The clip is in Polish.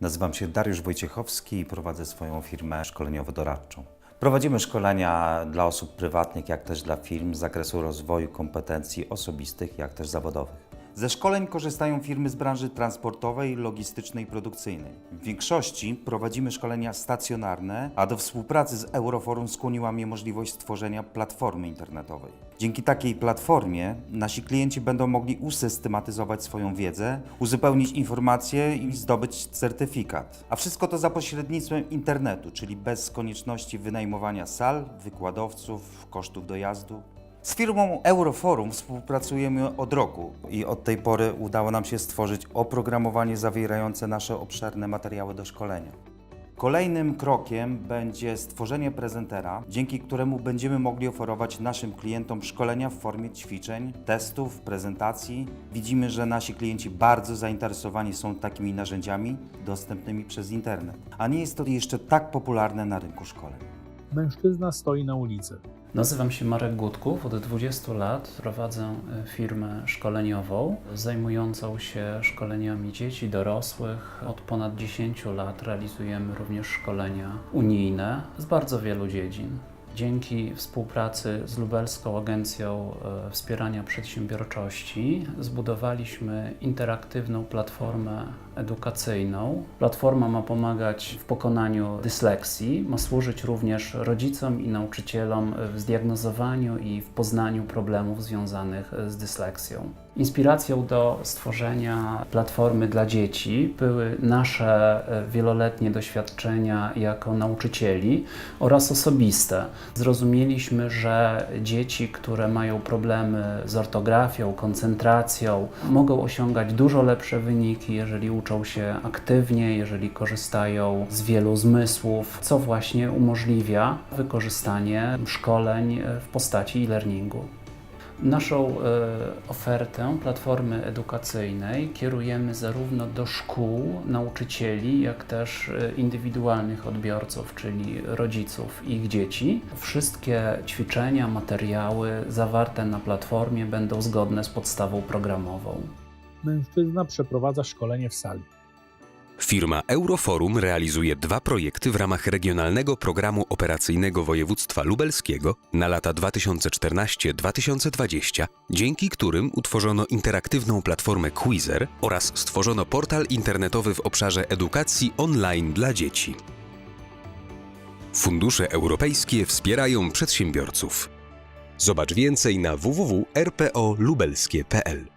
Nazywam się Dariusz Wojciechowski i prowadzę swoją firmę szkoleniowo-doradczą. Prowadzimy szkolenia dla osób prywatnych, jak też dla firm z zakresu rozwoju kompetencji osobistych, jak też zawodowych. Ze szkoleń korzystają firmy z branży transportowej, logistycznej i produkcyjnej. W większości prowadzimy szkolenia stacjonarne, a do współpracy z Euroforum skłoniła mnie możliwość stworzenia platformy internetowej. Dzięki takiej platformie nasi klienci będą mogli usystematyzować swoją wiedzę, uzupełnić informacje i zdobyć certyfikat. A wszystko to za pośrednictwem internetu, czyli bez konieczności wynajmowania sal, wykładowców, kosztów dojazdu. Z firmą Euroforum współpracujemy od roku i od tej pory udało nam się stworzyć oprogramowanie zawierające nasze obszerne materiały do szkolenia. Kolejnym krokiem będzie stworzenie prezentera, dzięki któremu będziemy mogli oferować naszym klientom szkolenia w formie ćwiczeń, testów, prezentacji. Widzimy, że nasi klienci bardzo zainteresowani są takimi narzędziami dostępnymi przez internet, a nie jest to jeszcze tak popularne na rynku szkoleń. Mężczyzna stoi na ulicy. Nazywam się Marek Gutków. Od 20 lat prowadzę e, firmę szkoleniową zajmującą się szkoleniami dzieci, dorosłych. Od ponad 10 lat realizujemy również szkolenia unijne z bardzo wielu dziedzin. Dzięki współpracy z Lubelską Agencją e, Wspierania Przedsiębiorczości zbudowaliśmy interaktywną platformę edukacyjną. Platforma ma pomagać w pokonaniu dysleksji, ma służyć również rodzicom i nauczycielom w zdiagnozowaniu i w poznaniu problemów związanych z dysleksją. Inspiracją do stworzenia platformy dla dzieci były nasze e, wieloletnie doświadczenia jako nauczycieli oraz osobiste. Zrozumieliśmy, że dzieci, które mają problemy z ortografią, koncentracją, mogą osiągać dużo lepsze wyniki, jeżeli uczą się aktywnie, jeżeli korzystają z wielu zmysłów, co właśnie umożliwia wykorzystanie szkoleń w postaci e-learningu. Naszą e, ofertę platformy edukacyjnej kierujemy zarówno do szkół, nauczycieli, jak też e, indywidualnych odbiorców, czyli rodziców i ich dzieci. Wszystkie ćwiczenia, materiały zawarte na platformie będą zgodne z podstawą programową. Mężczyzna przeprowadza szkolenie w sali. Firma Euroforum realizuje dwa projekty w ramach Regionalnego Programu Operacyjnego Województwa Lubelskiego na lata 2014-2020, dzięki którym utworzono interaktywną platformę Quizer oraz stworzono portal internetowy w obszarze edukacji online dla dzieci. Fundusze europejskie wspierają przedsiębiorców. Zobacz więcej na www.rpoliubelskie.pl.